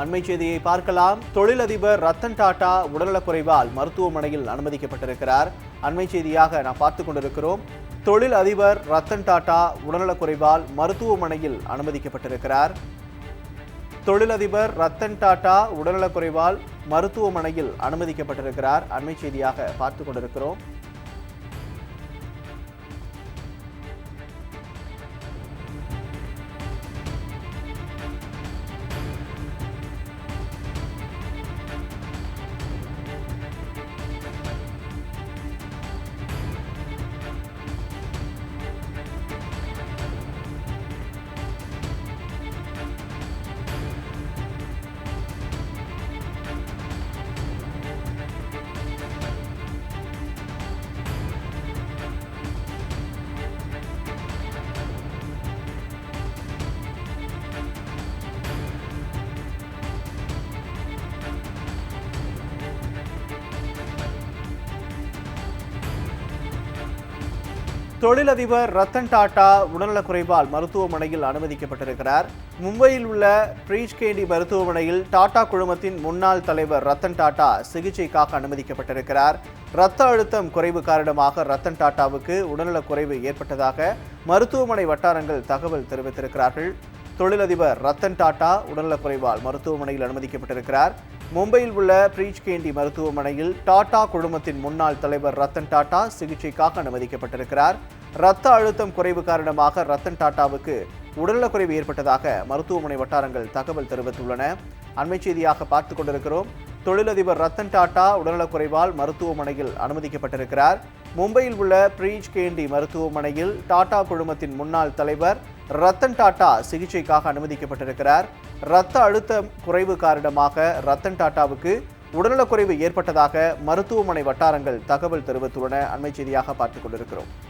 அண்மை செய்தியை பார்க்கலாம். தொழிலதிபர் ரத்தன் டாடா உடல்நலக்குறைவால் மருத்துவமனையில் அனுமதிக்கப்பட்டிருக்கிறார். அண்மை செய்தியாக நாம் பார்த்து கொண்டிருக்கிறோம். தொழில் அதிபர் ரத்தன் டாடா உடல்நலக்குறைவால் மருத்துவமனையில் அனுமதிக்கப்பட்டிருக்கிறார். தொழிலதிபர் ரத்தன் டாடா உடல்நலக்குறைவால் மருத்துவமனையில் அனுமதிக்கப்பட்டிருக்கிறார். அண்மை செய்தியாக பார்த்து கொண்டிருக்கிறோம். தொழிலதிபர் ரத்தன் டாடா உடல்நலக்குறைவால் மருத்துவமனையில் அனுமதிக்கப்பட்டிருக்கிறார். மும்பையில் உள்ள பிரீச்கேண்டி மருத்துவமனையில் டாடா குழுமத்தின் முன்னாள் தலைவர் ரத்தன் டாடா சிகிச்சைக்காக அனுமதிக்கப்பட்டிருக்கிறார். இரத்த அழுத்தம் குறைவு காரணமாக ரத்தன் டாடாவுக்கு உடல்நலக்குறைவு ஏற்பட்டதாக மருத்துவமனை வட்டாரங்கள் தகவல் தெரிவித்திருக்கிறார்கள். தொழிலதிபர் ரத்தன் டாடா உடல்நலக்குறைவால் மருத்துவமனையில் அனுமதிக்கப்பட்டிருக்கிறார். மும்பையில் உள்ள பிரீச்கேண்டி மருத்துவமனையில் டாடா குழுமத்தின் முன்னாள் தலைவர் ரத்தன் டாடா சிகிச்சைக்காக அனுமதிக்கப்பட்டிருக்கிறார். இரத்த அழுத்தம் குறைவு காரணமாக ரத்தன் டாடாவுக்கு உடல்நலக்குறைவு ஏற்பட்டதாக மருத்துவமனை வட்டாரங்கள் தகவல் தெரிவித்துள்ளன. அண்மை செய்தியாக பார்த்து கொண்டிருக்கிறோம். தொழிலதிபர் ரத்தன் டாடா உடல்நலக்குறைவால் மருத்துவமனையில் அனுமதிக்கப்பட்டிருக்கிறார். மும்பையில் உள்ள பிரீச் கேண்டி மருத்துவமனையில் டாடா குழுமத்தின் முன்னாள் தலைவர் ரத்தன் டாட்டா சிகிச்சைக்காக அனுமதிக்கப்பட்டிருக்கிறார். இரத்த அழுத்தம் குறைவு காரணமாக ரத்தன் டாட்டாவுக்கு உடல்நலக்குறைவு ஏற்பட்டதாக மருத்துவமனை வட்டாரங்கள் தகவல் தெரிவித்துள்ளன. அண்மை செய்தியாக பார்த்துக் கொண்டிருக்கிறோம்.